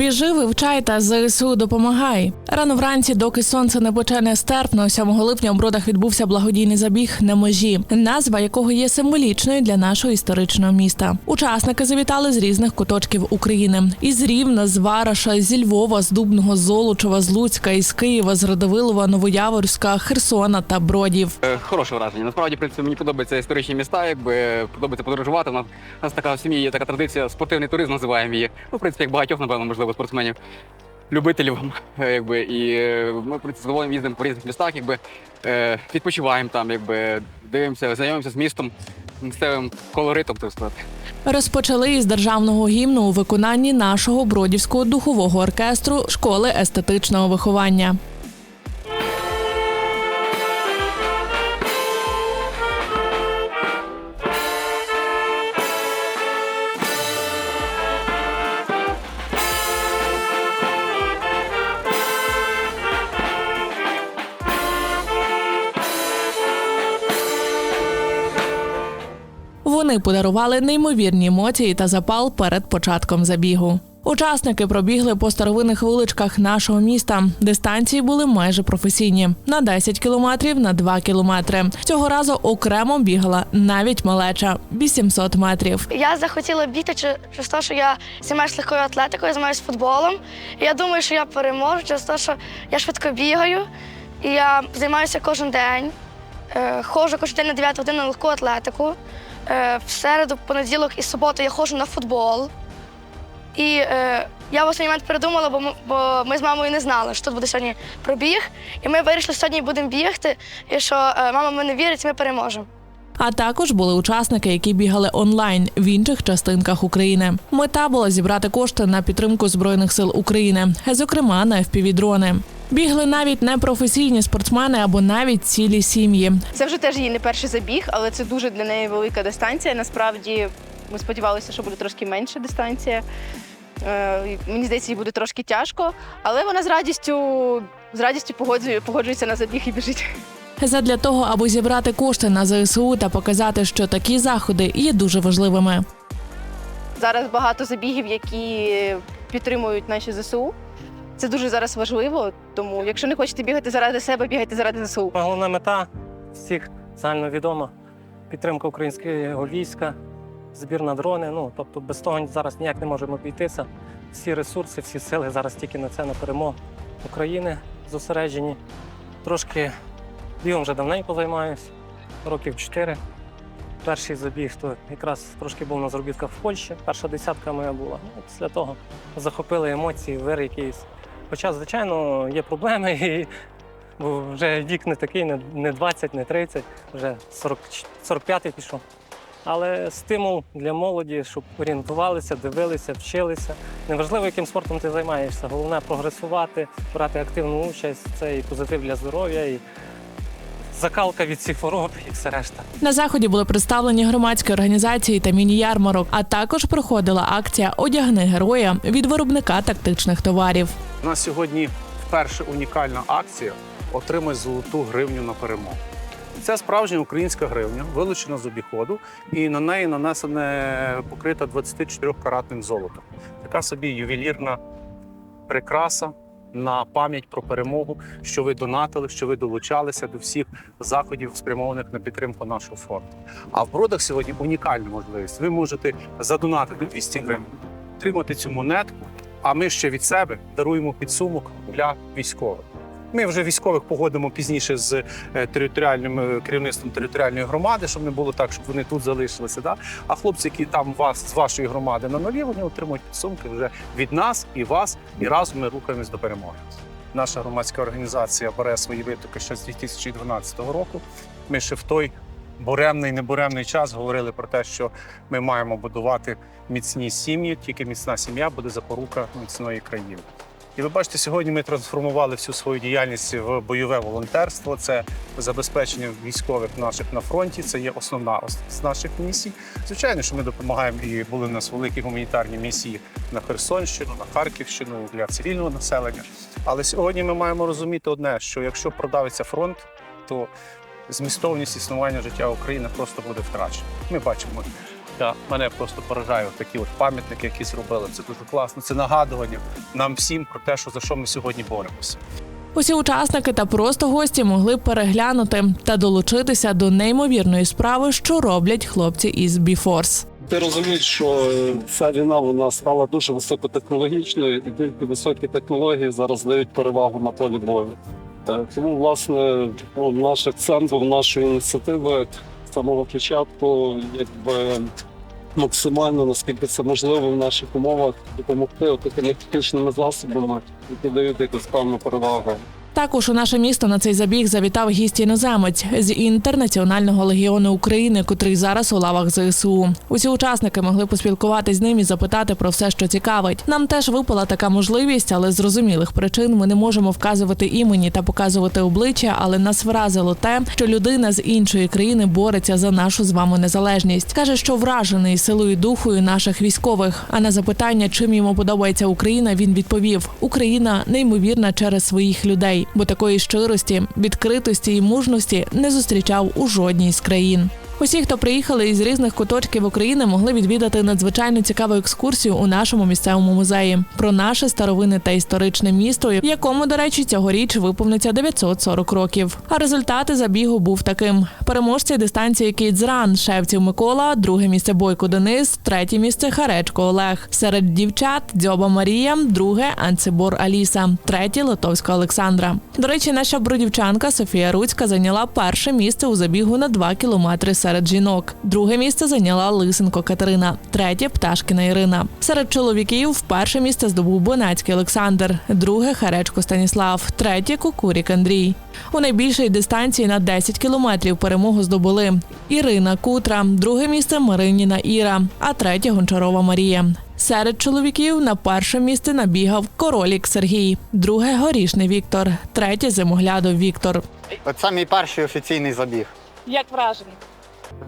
Біжи, вивчай та ЗСУ допомагай. Рано вранці, доки сонце не пече нестерпно, 7 липня у бродах відбувся благодійний забіг на межі, назва якого є символічною для нашого історичного міста. Учасники завітали з різних куточків України: із Рівна, з Вараша, зі Львова, з Дубного, з Золочева, з Луцька, із Києва, з Радовилова, Новояворська, Херсона та Бродів. Е, Хороше враження. Насправді, в принципі, мені подобаються історичні міста, якби подобається подорожувати. У нас, у нас така в сім'ї є така традиція, спортивний туризм називаємо її. Ну, в принципі, як багатьох, напевно, можливо, спортсменів, любителів. е, Якби, і е, ми з їздимо по різних містах, якби, е, відпочиваємо там, якби, дивимося, знайомимося з містом, місцевим колоритом, так сказати. Розпочали із державного гімну у виконанні нашого бродівського духового оркестру школи естетичного виховання. Вони подарували неймовірні емоції та запал перед початком забігу. Учасники пробігли по старовинних вуличках нашого міста. Дистанції були майже професійні на 10 кілометрів на 2 кілометри. Цього разу окремо бігала навіть малеча 800 метрів. Я захотіла бігти через те, що я займаюся легкою атлетикою, займаюся футболом. Я думаю, що я переможу через те, що я швидко бігаю, і я займаюся кожен день. Е, ходжу кожен день на 9 годину на легку атлетику. Е, в середу, понеділок і суботу я ходжу на футбол. І е, я в останній момент передумала, бо ми, бо ми з мамою не знали, що тут буде сьогодні пробіг. І ми вирішили, що сьогодні будемо бігти, і що е, мама мене вірить, і ми переможемо. А також були учасники, які бігали онлайн в інших частинках України. Мета була зібрати кошти на підтримку збройних сил України, зокрема на FPV-дрони. Бігли навіть непрофесійні спортсмени або навіть цілі сім'ї. Це вже теж її не перший забіг, але це дуже для неї велика дистанція. Насправді ми сподівалися, що буде трошки менша дистанція. Е, Мені здається, їй буде трошки тяжко, але вона з радістю, з радістю погоджує, погоджується на забіг і біжить. Задля того, аби зібрати кошти на ЗСУ та показати, що такі заходи є дуже важливими. Зараз багато забігів, які підтримують наші ЗСУ. Це дуже зараз важливо. Тому, якщо не хочете бігати заради себе, бігайте заради ЗСУ. Головна мета всіх загальновідома підтримка українського війська, збір на дрони. Ну тобто без того зараз ніяк не можемо обійтися. Всі ресурси, всі сили зараз тільки на це на перемогу України зосереджені. Трошки бігом вже давненько займаюся, років чотири. Перший забіг то якраз трошки був на заробітках в Польщі. Перша десятка моя була. Ну, після того захопили емоції, вир якийсь. Хоча, звичайно, є проблеми, і вже вік не такий, не, не 20, не 30, вже 40, 45 пішов. Але стимул для молоді, щоб орієнтувалися, дивилися, вчилися. Неважливо, яким спортом ти займаєшся. Головне прогресувати, брати активну участь. Це і позитив для здоров'я, і закалка від всіх хвороб, і все решта. На заході були представлені громадські організації та міні-ярмарок, а також проходила акція Одягни героя від виробника тактичних товарів. У нас сьогодні вперше унікальна акція Отримай золоту гривню на перемогу. Це справжня українська гривня, вилучена з обіходу, і на неї нанесене покрита 24-каратним золотом. Така собі ювелірна прикраса на пам'ять про перемогу, що ви донатили, що ви долучалися до всіх заходів, спрямованих на підтримку нашого фронту. А в бродах сьогодні унікальна можливість. Ви можете задонатити 200 гривень, отримати цю монетку. А ми ще від себе даруємо підсумок для військових. Ми вже військових погодимо пізніше з е, територіальним е, керівництвом територіальної громади, щоб не було так, щоб вони тут залишилися. Да? А хлопці, які там вас з вашої громади на нулі, вони отримують підсумки вже від нас і вас, і разом ми рухаємось до перемоги. Наша громадська організація бере свої витоки ще з 2012 року. Ми ще в той буремний, небуремний час говорили про те, що ми маємо будувати міцні сім'ї, тільки міцна сім'я буде запорука міцної країни. І ви бачите, сьогодні ми трансформували всю свою діяльність в бойове волонтерство. Це забезпечення військових наших на фронті. Це є основна ос- з наших місій. Звичайно, що ми допомагаємо і були у нас великі гуманітарні місії на Херсонщину, на Харківщину для цивільного населення. Але сьогодні ми маємо розуміти одне: що якщо продавиться фронт, то змістовність існування життя України просто буде втрачена. Ми бачимо Я, мене просто поражає от такі от пам'ятники, які зробили. Це дуже класно. Це нагадування нам всім про те, що за що ми сьогодні боремося. Усі учасники та просто гості могли переглянути та долучитися до неймовірної справи, що роблять хлопці із Біфорс. Ти розумієш, що е, ця війна вона стала дуже високотехнологічною, і тільки високі технології зараз дають перевагу на полі бою. Е, Тому, власне, ну, наш акцент нашої ініціативи з самого початку, якби максимально, наскільки це можливо в наших умовах, допомогти отакими технічними засобами, які дають якусь певну перевагу. Також у наше місто на цей забіг завітав гість іноземець з інтернаціонального легіону України, котрий зараз у лавах ЗСУ. Усі учасники могли поспілкуватись з ним і запитати про все, що цікавить. Нам теж випала така можливість, але з зрозумілих причин ми не можемо вказувати імені та показувати обличчя. Але нас вразило те, що людина з іншої країни бореться за нашу з вами незалежність. каже, що вражений силою духою наших військових. А на запитання, чим йому подобається Україна, він відповів: Україна неймовірна через своїх людей, бо такої щирості, відкритості і мужності не зустрічав у жодній з країн. Усі, хто приїхали із різних куточків України, могли відвідати надзвичайно цікаву екскурсію у нашому місцевому музеї про наше старовинне та історичне місто, якому, до речі, цьогоріч виповниться 940 років. А результати забігу був таким: переможці дистанції Кідзран, Шевців Микола, друге місце Бойко Денис, третє місце Харечко Олег. Серед дівчат Дзьоба Марія, друге Анцибор Аліса, третє Литовська Олександра. До речі, наша бродівчанка Софія Руцька зайняла перше місце у забігу на 2 кілометри серед жінок. Друге місце зайняла Лисенко Катерина, третє Пташкіна Ірина. Серед чоловіків перше місце здобув Бонацький Олександр, друге Харечко Станіслав, третє Кукурік Андрій. У найбільшій дистанції на 10 кілометрів перемогу здобули Ірина Кутра, друге місце Мариніна Іра, а третє Гончарова Марія. Серед чоловіків на перше місце набігав Королік Сергій, друге Горішний Віктор, третє Зимоглядов Віктор. Це мій перший офіційний забіг. Як враження?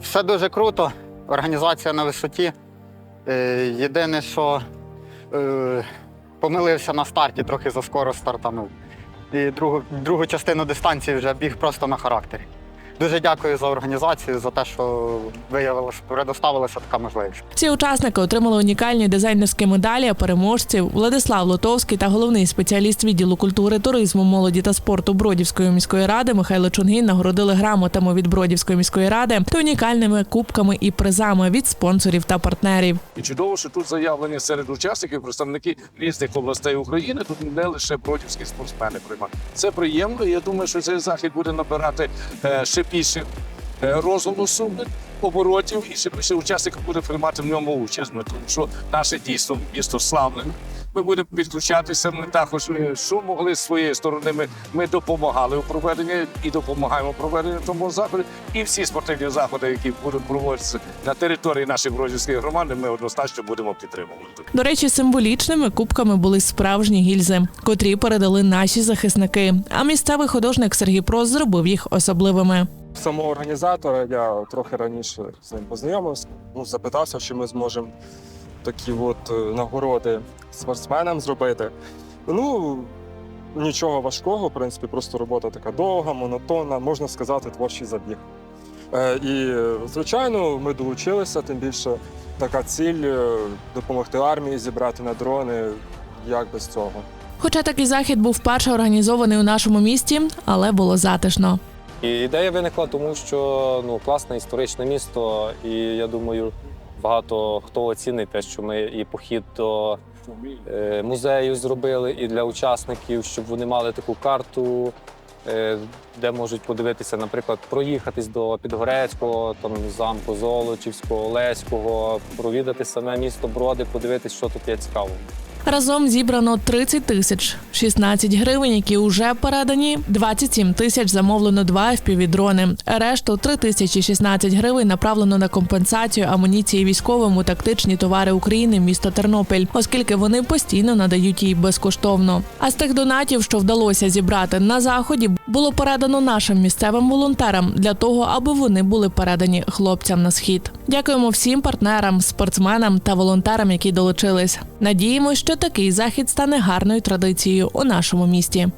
Все дуже круто, організація на висоті. Е, Єдине, що е, помилився на старті, трохи заскоро стартанув. І другу, другу частину дистанції вже біг просто на характері. Дуже дякую за організацію, за те, що виявилося, предоставилася така можливість. Всі учасники отримали унікальні дизайнерські медалі. А переможці Владислав Лотовський та головний спеціаліст відділу культури, туризму, молоді та спорту Бродівської міської ради Михайло Чунгін нагородили грамотами від Бродівської міської ради та унікальними кубками і призами від спонсорів та партнерів. І чудово, що тут заявлені серед учасників представники різних областей України. Тут не лише бродівські спортсмени приймають. Це приємно. Я думаю, що цей захід буде набирати е, більше е, розголосу, оборотів, і ще учасників буде приймати в ньому участь. Ми тому що наше дійсно місто славне. Ми будемо підключатися. Ми також е, що могли з своєї сторони. Ми, ми допомагали у проведенні і допомагаємо у проведенні тому заходу. І всі спортивні заходи, які будуть проводитися на території нашої бродівської громади, ми однозначно будемо підтримувати. До речі, символічними кубками були справжні гільзи, котрі передали наші захисники. А місцевий художник Сергій Прос зробив їх особливими. Самого організатора я трохи раніше з ним познайомився. Ну, запитався, чи ми зможемо такі от е, нагороди спортсменам зробити. Ну, нічого важкого, в принципі, просто робота така довга, монотонна, можна сказати, творчий забіг. Е, І, звичайно, ми долучилися, тим більше така ціль е, допомогти армії зібрати на дрони. Як без цього? Хоча такий захід був вперше організований у нашому місті, але було затишно. І ідея виникла тому, що ну класне історичне місто, і я думаю, багато хто оцінить те, що ми і похід до е, музею зробили, і для учасників, щоб вони мали таку карту, е, де можуть подивитися, наприклад, проїхатись до Підгорецького, там замку Золочівського, Олеського, провідати саме місто Броди, подивитись, що тут є цікавого. Разом зібрано 30 тисяч 16 гривень, які вже передані. 27 тисяч замовлено два FPV-дрони. Решту 3 тисячі 16 гривень направлено на компенсацію амуніції військовим тактичні товари України місто Тернопіль, оскільки вони постійно надають її безкоштовно. А з тих донатів, що вдалося зібрати на заході, було передано нашим місцевим волонтерам для того, аби вони були передані хлопцям на схід. Дякуємо всім партнерам, спортсменам та волонтерам, які долучились. Надіємося, що такий захід стане гарною традицією у нашому місті.